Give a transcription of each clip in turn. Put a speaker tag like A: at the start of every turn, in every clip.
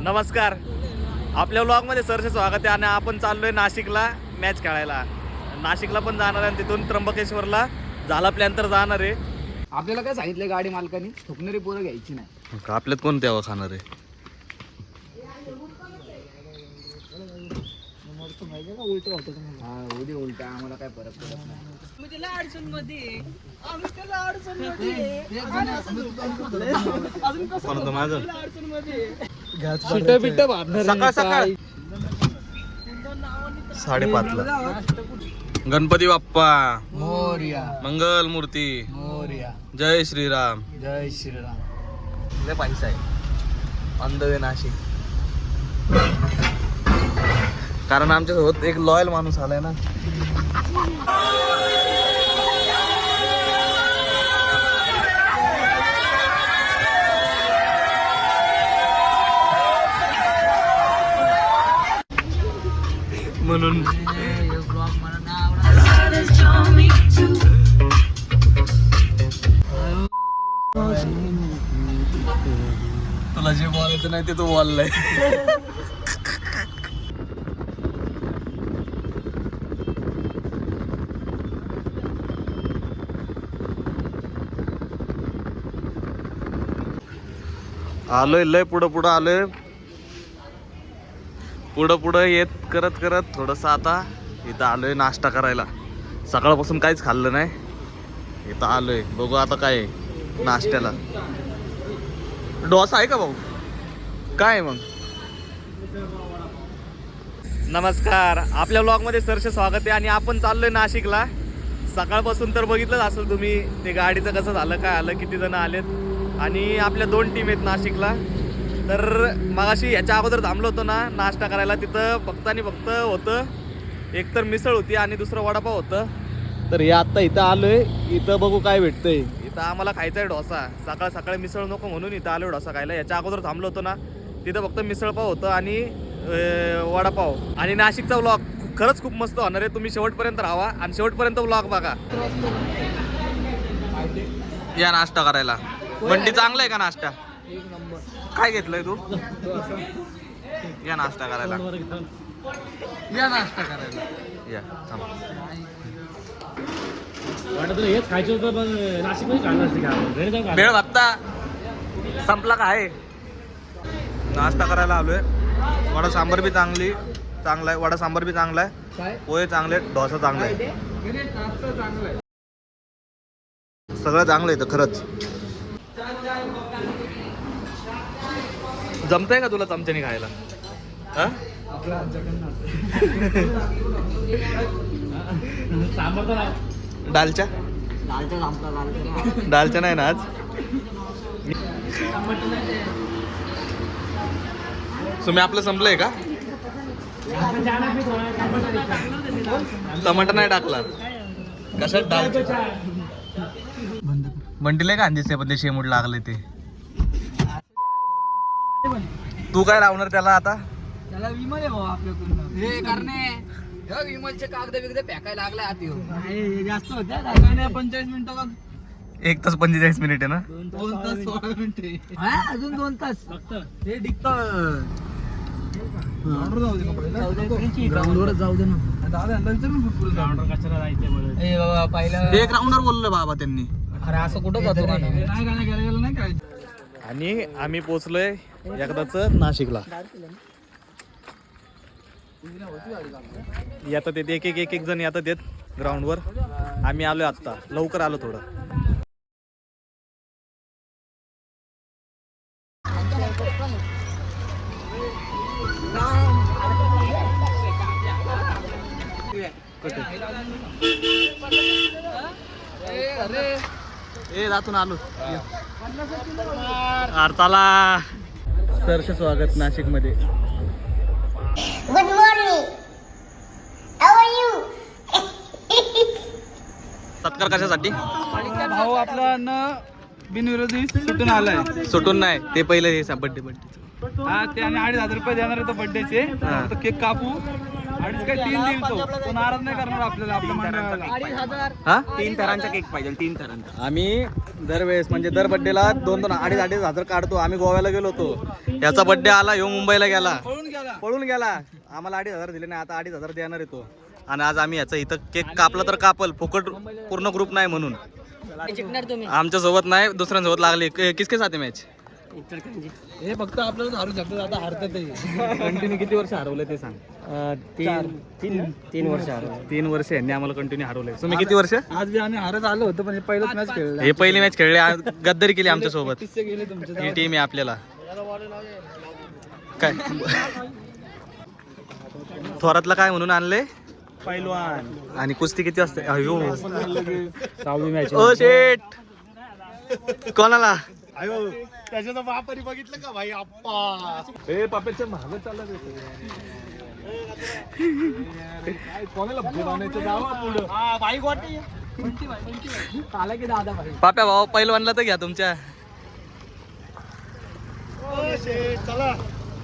A: नमस्कार. आपल्या व्लॉगमध्ये सरचे स्वागत आहे आणि आपण चाललोय नाशिकला मॅच खेळायला. नाशिकला पण जाणार आहे आणि तिथून त्र्यंबकेश्वरला झाला प्लॅन तर जाणार आहे.
B: आपल्याला काय सांगितलं गाडी मालकानी? थुकणारी पोरं घ्यायची नाही.
A: आपल्यात कोण तेव्हा खाणार आहे?
B: हा उद्या उलटा आम्हाला काय फरक पडत नाही.
A: कोण होतं सकाळ सकाळ. साडेपाचला. गणपती बाप्पा.
B: मोर्या.
A: मंगल मूर्ती
B: मोर्या.
A: जय श्रीराम.
B: जय श्रीराम.
A: लय पैसा आहे. On the way Nashik. कारण आमच्यासोबत एक लॉयल माणूस आलाय ना. म्हणून. तुला जे बोलायचं नाही ते तू बोललाय. आलोय लय पुढं पुढं आलोय. पुढं पुढं येत करत करत थोडंसं आता इथं आलोय नाश्ता करायला. सकाळपासून काहीच खाल्लं नाही. इथं आलोय. बघू आता काय आहे नाश्त्याला. डोसा आहे का भाऊ? काय आहे मग? नमस्कार. आपल्या ब्लॉगमध्ये सरचे स्वागत आहे आणि आपण चाललोय नाशिकला. सकाळपासून तर बघितलंच असेल तुम्ही ते गाडीचं कसं झालं काय आलं किती जण आलेत. आणि आपल्या दोन टीम आहेत नाशिकला. तर मगाशी याच्या अगोदर थांबलो होतो ना नाश्ता करायला. तिथं फक्त आणि फक्त होतं एक तर मिसळ होती आणि दुसरं वडापाव होतं. तर हे आत्ता इथं आलोय इथं बघू काय भेटतंय. इथं आम्हाला खायचा आहे डोसा. सकाळ सकाळी मिसळ नको म्हणून इथं आलो डोसा खायला. याच्या अगोदर थांबलो होतो ना तिथं फक्त मिसळपाव होतं आणि वडापाव. आणि नाशिकचा व्लॉग खरंच खूप मस्त होणार आहे. तुम्ही शेवटपर्यंत राहा आणि शेवटपर्यंत व्लॉग बघा. या नाश्ता करायला. बंडी चांगला आहे का नाश्ता?
B: एक नंबर.
A: काय घेतलंय तू? या नाश्ता करायला.
B: या नाश्ता करायला.
A: या थांबा.
C: वाटत तुला हेच खायचं होतं पण नाशिकमध्ये खाल्लं असते का घरी जाऊन
A: वेळ बघता संपला का आहे? नाश्ता करायला आलोय. वडा सांबर बी चांगली चांगला आहे. वडा सांबर बी चांगला आहे.
B: काय?
A: पोहे चांगले डोसा चांगला आहे. सगळं चांगलं आहे इथं खरंच. जमतंय का तुला चमच्याने खायला हा?
C: सांबार तर नाही.
A: ना आज तुम्ही आपलं संपलंय का. टमाटर नाही टाकला कशात डाल बंटीला का अंदिसे पण ते शेमूड लागले ते तू काय लावणार त्याला आता?
B: त्याला विमल आहे भाऊ आपल्याकडून. हे करणे. विमलचे कागद बिगद फेकायला लागला आत ह्यो. जास्त होत्या पंचेचाळीस मिनिटं का
A: एक तास पंचेचाळीस मिनिट आहे ना?
B: दोन तास सोळा मिनिटे. अजून दोन तास.
C: फक्त.
B: हे पहिला
A: एक राऊंडर बोललं बाबा त्यांनी.
B: अरे असं कुठं जातो का नाही काय नाही.
A: आणि आम्ही पोचलोय एकदाच नाशिकला. येतात येत एक एक एक एक जण येतात येत ग्राउंडवर आम्ही आलोय आत्ता. लवकर आलो थोडं. ए जातून आलो. आरताला. सरचे स्वागत
D: नाशिकमध्ये are you?
A: तत्कार कशासाठी?
B: भाऊ आपला न बिनविरोधी सुटून आलाय.
A: सुटून नाही. ते पहिले बड्डे बड्डे
B: हा ते आणि अडीच हजार रुपये देणार होते बर्थडेचे
A: हा.
B: केक कापू.
E: अडीच काय तीन देईल तो. तो नाराज नाही करणार आपल्याला आपल्या मंडळाला.
A: हा?
F: तीन थरांचा केक पाहिजे तीन थरांचा
A: आम्ही दरवेळेस म्हणजे दर बड्डेला दोन दोन अडीच अडीच हजार काढतो. आम्ही गोव्याला गेलो होतो. याचा बड्डे आला ह्यो मुंबईला गेला.
E: पळून गेला.
A: पळून गेला. आम्हाला अडीच हजार दिले नाही आता अडीच हजार देणार येतो आणि आज आम्ही याचा इथं केक कापला तर कापल. फुकट पूर्ण ग्रुप नाही म्हणून. आमच्यासोबत नाही दुसऱ्यांसोबत लागले. किसके साथे मॅच
E: हे फक्त आपल्याला हारू शकतात आता हारतात
A: कंटिन्यू किती वर्ष हरवलं ते सांग.
F: तीन. तीन? तीन? वर्ष
A: तीन वर्ष यांनी आम्हाला कंटिन्यू हरवलंय. तुम्ही किती वर्ष?
E: आज बी आम्ही हारत आलो होतो पण हे पहिलंच मॅच खेळलं
A: हे पहिली मॅच खेळले आज गद्दारी केली आमच्यासोबत.
E: किस्से गेले तुमचे.
A: ही टीम आहे आपल्याला. काय? थोरातला काय म्हणून आणले
F: पैलवान.
A: आणि कुस्ती किती असते अयो.
F: सहावी मॅच
A: ओ शेट कोणाला?
F: त्याच्या तर बापारी बघितलं का भाई? आप्पा.
E: हे पापेच्या मागे चालला कोणाला बनवायचं जावा पुढं
F: हा बाई गोटे.
E: आला की दादा भाई?
A: पाप्या भाऊ पहिलवानला तर घ्या तुमच्या.
F: चला.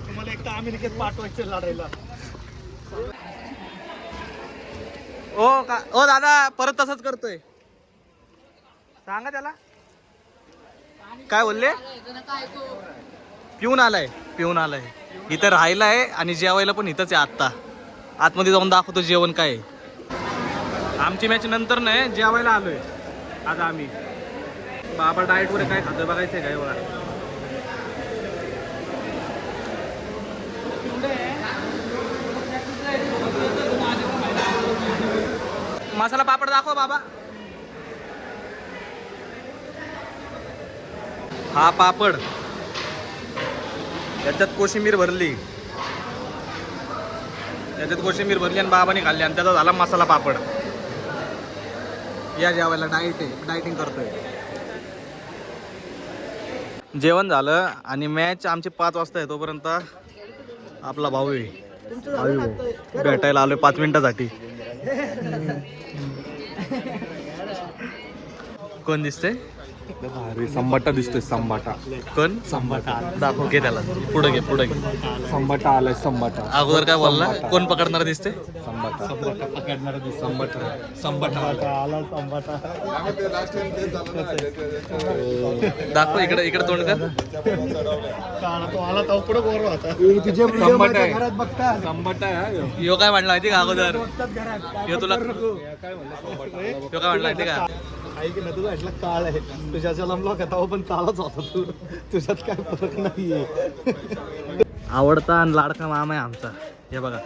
F: तुम्हाला एकदा अमेरिकेत पाठवायचं लढायला
A: ओ का ओ दादा परत तसंच करतोय. सांगा त्याला. काय बोलले? पिऊन आलाय पिऊन आलाय. इथं राहिलाय आणि जेवायला पण इथंच आहे आत्ता. आतमध्ये जाऊन दाखवतो जेवण काय आहे. आमची मॅच नंतर नाही जेवायला आलोय. आज आम्ही. बाबा डाएट वगैरे काय खातोय बघायचंय काय बघा मसाला पापड दाखव बाबा. हा पापड. त्याच्यात कोशिंबीर भरली. त्याच्यात कोशिंबीर भरली आणि बाबाने खाल्ली आणि त्याचा झाला मसाला पापड. या जेवायला डाएट आहे. डायटिंग करतोय. जेवण झालं आणि मॅच आमची पाच वाजता आहे तोपर्यंत आपला भाऊ आहे. भाऊ भेटायला आलोय पाच मिनिटासाठी. कोण दिसते
E: अरे संबाटा दिसतोय संबाटा
A: कोण?
F: संभाटा.
A: दाखव घे त्याला. पुढे घे पुढे घे.
E: संबाटा आलाय संबाटा
A: अगोदर काय बोलला? कोण पकडणार दिसते
E: संबाटा
F: पकडणार
E: संबाटा
F: संभाटा. आला संभाटा.
A: दाखव इकडे इकडे तोंड कर.
F: तो आला तो पुढे बोर होता.
E: संबाटा आहे. संबाटा आहे
A: यो. काय म्हणला माहिती का अगोदर? यो तुला यो काय म्हणला माहिती का?
F: आहे की नाही तुझा वाटलं काळ आहे. तुझ्या जलमला का तेव्हा पण काळाच होता तू. तुझ्यात काय फरक नाहीये.
A: आवडता आणि लाडका मामा आहे आमचा. हे बघा.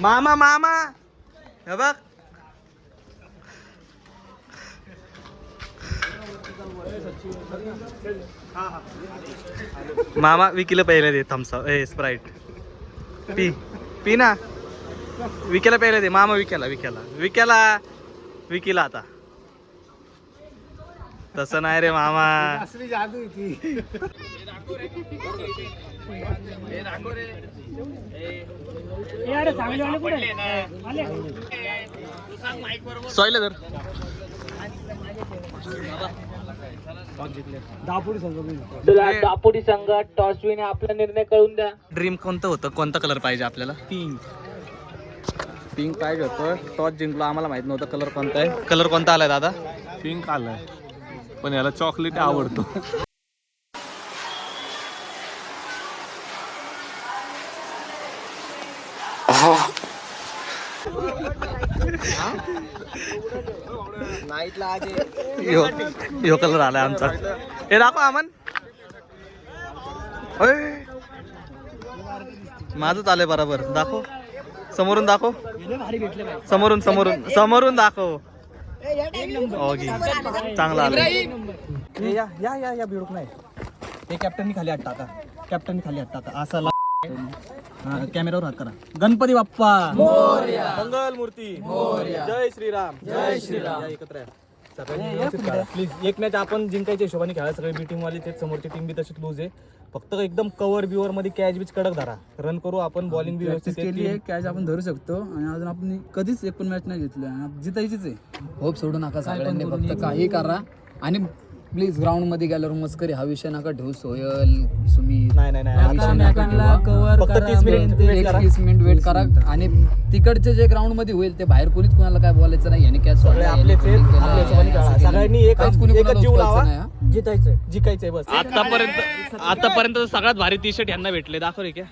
A: मामा मामा! हे बघ. मामा विकिलं पहिले दे थम्स ए स्प्राईट पी. पी ना? विकेला पहिले दे मामा विक्याला विक्याला विक्याला विकीला आता. तसं नाही रे मामा.
F: असली जादू ती.
A: सॉयला तर
E: दापोडी संघ टॉस विने आपला निर्णय कळून द्या.
A: ड्रीम कोणतं होतं? कोणता कलर पाहिजे आपल्याला?
F: पिंक.
A: पिंक पाहिजे होतं टॉस जिंकलो आम्हाला माहीत नव्हतं कलर कोणता आहे. कलर कोणता आलाय दादा?
E: पिंक आलाय. पण याला चॉकलेट आवडतो.
A: यो यो कलर आलाय आमचा. हे दाखव ओय. माझंच आलंय बरोबर. दाखव. समोरून दाखव. समोरून समोरून समोरून दाखव. ओके चांगला
F: या या या या बिडूक नाही. हे कॅप्टननी खाली हात टाका कॅप्टननी खाली हात टाका असा ला- हा, कॅमेरावर हात करा. गणपती बाप्पा.
A: मंगल मूर्ती. जय श्रीराम. जय श्रीराम. एकत्र
F: प्लीज एक मॅच आपण जिंकायच्या हिशोबाने खेळा सगळे बी टीम वाली तेच समोरची टीम बी तशीच लूज आहे. फक्त एकदम कव्हर बिवर मध्ये कॅच बीच कडक धरा. रन करू आपण बॉलिंग बी व्यवस्थित
E: केली आहे कॅच आपण धरू शकतो. आणि अजून आपण कधीच एक पण मॅच नाही घेतली आणि जितायचीच आहे. होप सोडू नका सगळ्यांनी फक्त काही करा. आणि
B: प्लीज ग्राउंडमध्ये गेल्यावर मस्करी हा विषय नका ठेवू सोयल सुमीर.
C: नाही नाही
B: हा विषय नका ठेवू.
C: फक्त तीस मिनिट wait
B: एक
C: करा.
B: तीस मिनिट वेट करा. आणि तिकडचे जे ग्राउंडमध्ये होईल ते बाहेर कोणीच कोणाला काय बोलायचं नाही. याने काय
C: सगळे
B: सोडलं, याने
C: आपलेच आहेत,
B: fielding केलं,
C: आपल्या हिशोबाने
B: याने
C: खेळा.
B: असं केलं.
C: सगळ्यांनी एकच
B: काहीच कोणी
C: एकच
B: कोणाला
C: जीव
B: उचलायचं
C: लावा.
B: नाही, हा.
C: जितायचंय जिकायचंय बस.
A: आतापर्यंत आतापर्यंत सगळ्यात भारी टी शर्ट यांना भेटले. दाखव रे क्या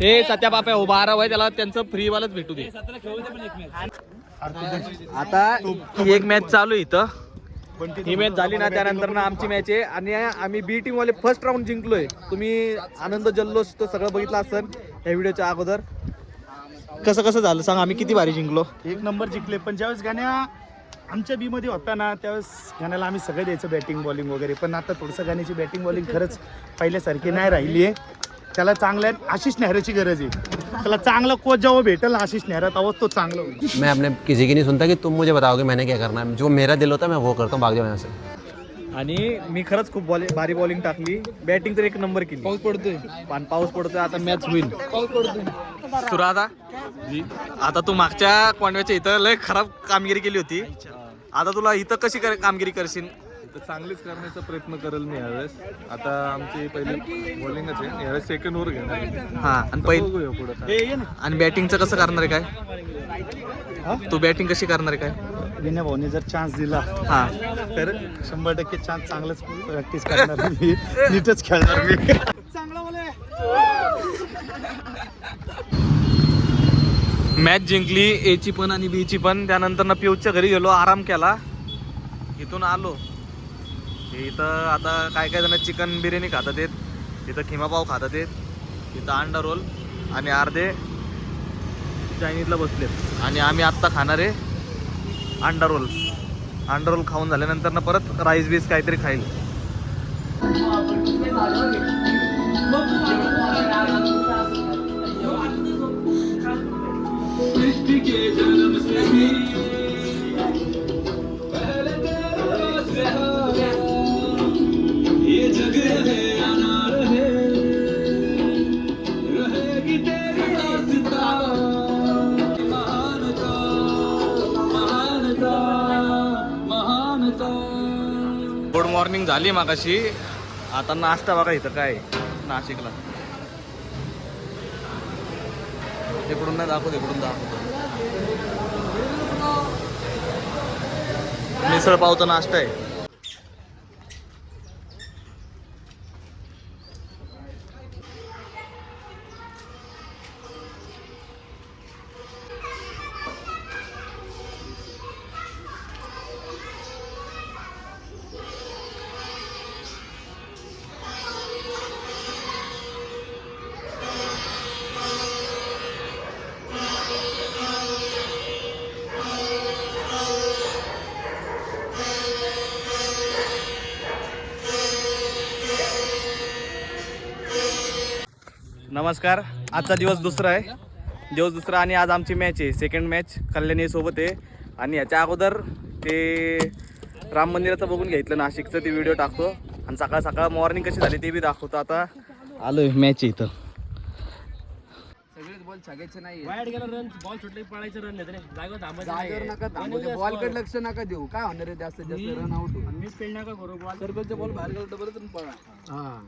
A: हे सत्या बाप्या हो बारा वय त्याला त्यांचं फ्री वालच भेटू दे. आता एक मॅच चालू आहे इथं. ही मॅच झाली ना त्यानंतर ना आमची मॅच आहे. आणि आम्ही बी टीम वाले फर्स्ट राऊंड जिंकलोय. तुम्ही आनंद जल्लोष तो सगळं बघितलं असेल या व्हिडिओच्या अगोदर. कसं कसं झालं? सांग आम्ही किती भारी जिंकलो?
F: एक नंबर जिंकले. पण ज्यावेळेस गाण्या आमच्या बी मध्ये होता ना त्यावेळेस गाण्याला आम्ही सगळं द्यायचं बॅटिंग बॉलिंग वगैरे. पण आता थोडंसं गाण्याची बॅटिंग बॉलिंग खरंच पहिल्यासारखी नाही राहिली आहे त्याला चांगल्या आशिष नेहराची गरज आहे. त्याला चांगला कोच जेव्हा भेटेल ना आशिष नेहरा तेव्हा तो चांगला होईल.
G: मैं अपने किसी की नहीं सुनता कि तुम मुझे बताओगे मैंने क्या करना है। जो मेरा दिल होता है मैं वो करता हूँ भाग जाओ यहाँ से।
A: आणि मी खरंच खूप बॉलिंग भारी बॉलिंग टाकली. बॅटिंग तर एक नंबर केली.
B: पाऊस पडतोय.
A: पण पाऊस पडतोय आता मॅच होईल.
B: पाऊस पडतोय.
A: सुरादा आता तू मागच्या कोंडव्याच्या इथं लय खराब कामगिरी केली होती. आता तुला इथं कशी कर- कामगिरी करशील?
E: तर चांगलीच करण्याचा प्रयत्न करेल मी यावेळेस. आता आमची पहिली बॉलिंगच आहे. यावेळेस सेकंड ओव्हर घेणार आहे.
A: हा आणि पहिलं
E: बघूया पुढे
F: हे
A: आणि बॅटिंगचं कसं करणार आहे काय? तू बॅटिंग कशी करणार आहे काय?
F: विनय भाऊने जर चान्स दिला
A: हा.
F: तर शंभर टक्के चान्स चांगलंच प्रॅक्टिस करणार मी. नीटच खेळणार मी. चांगला बोले
A: मॅच जिंकली ए ची पण आणि बी ची पण. त्यानंतर ना पिऊच्या घरी गेलो आराम केला. इथून आलो. इथं आता काय काय जण चिकन बिर्याणी खातात आहेत. इथं खिमापाव खातात आहेत. इथं अंडा रोल आणि अर्धे चायनीजला बसलेत. आणि आम्ही आत्ता खाणार आहे अंडा रोल. अंडा रोल खाऊन झाल्यानंतर ना परत राईस बीस काहीतरी खाईल. Yeah. टायमिंग झाली मागाशी. आता नाश्ता बघा इथं काय आहे, नाशिकला. इकडून नाही दाखवत इकडून दाखवतो. मिसळ पावचा नाश्ता आहे. नमस्कार. आजचा दिवस दुसरा आहे. दिवस दुसरा आणि आज आमची मॅच आहे. सेकंड मॅच कल्याणी सोबत आहे. आणि याच्या अगोदर ते राम मंदिराचं बघून घेतलं नाशिकचं. ते व्हिडिओ टाकतो. आणि सकाळ सकाळ मॉर्निंग कशी झाली ते बी दाखवतो आता. आलोय मॅच इथं.
B: सगळेच बॉल छागायचे नाही जागेवर नका थांबू. बॉलकडे लक्ष नका देऊ. काय होणार आहे जास्तीत जास्त रन आउट सर्कलचे बॉल बाहेर गेला तर बरंच रन पळा. हा.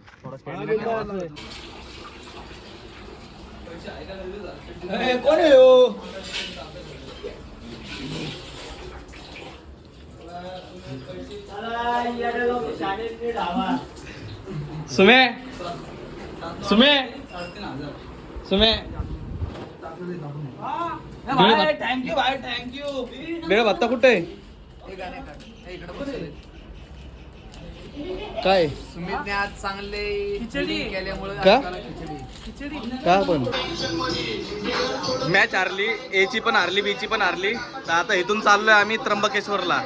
A: सुमे? सुमे? सुमे?
B: थँक्यू थँक्यू
A: बेळ भत्ता कुठे? काय?
B: सुमितने आज चांगले केल्यामुळे
A: का? का पण? मॅच हारली ए ची पण हारली बी ची पण हारली. तर आता इथून चाललोय आम्ही त्र्यंबकेश्वरला.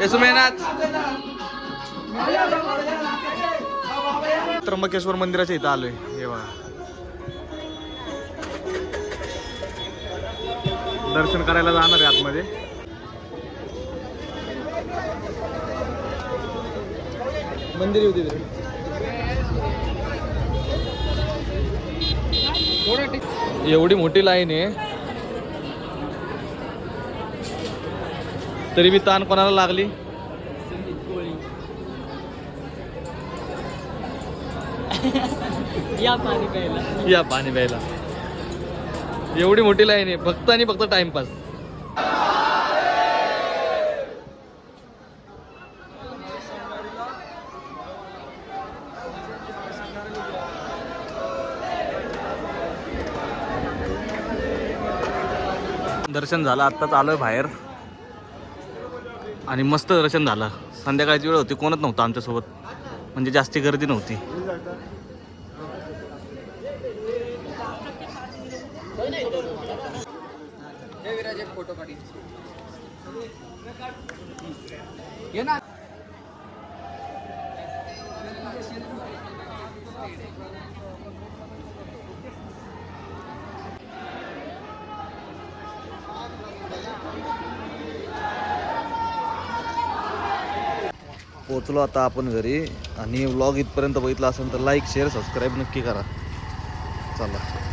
A: ए सुमेनाथ. त्र्यंबकेश्वर मंदिराच्या इथं आलोय. हे बघा. दर्शन करायला जाणार आहे आतमध्ये.
C: मंदिर येऊ दे
A: एवढी मोठी लाईन आहे. तरी बी ताण कोणाला लागली?
H: या पाणी प्यायला.
A: या पाणी प्यायला. एवढी मोठी लाईन आहे फक्त आणि फक्त टाइमपास दर्शन झालं आत्ताच आलोय बाहेर. आणि मस्त दर्शन झालं. संध्याकाळची वेळ होती कोणच नव्हतं आमच्यासोबत. म्हणजे जास्ती गर्दी नव्हती.
B: ये ना
A: पोचलो आता आपण घरी आणि व्लॉग इथपर्यंत बघितला असेल तर लाईक शेअर सबस्क्राईब नक्की करा. चला.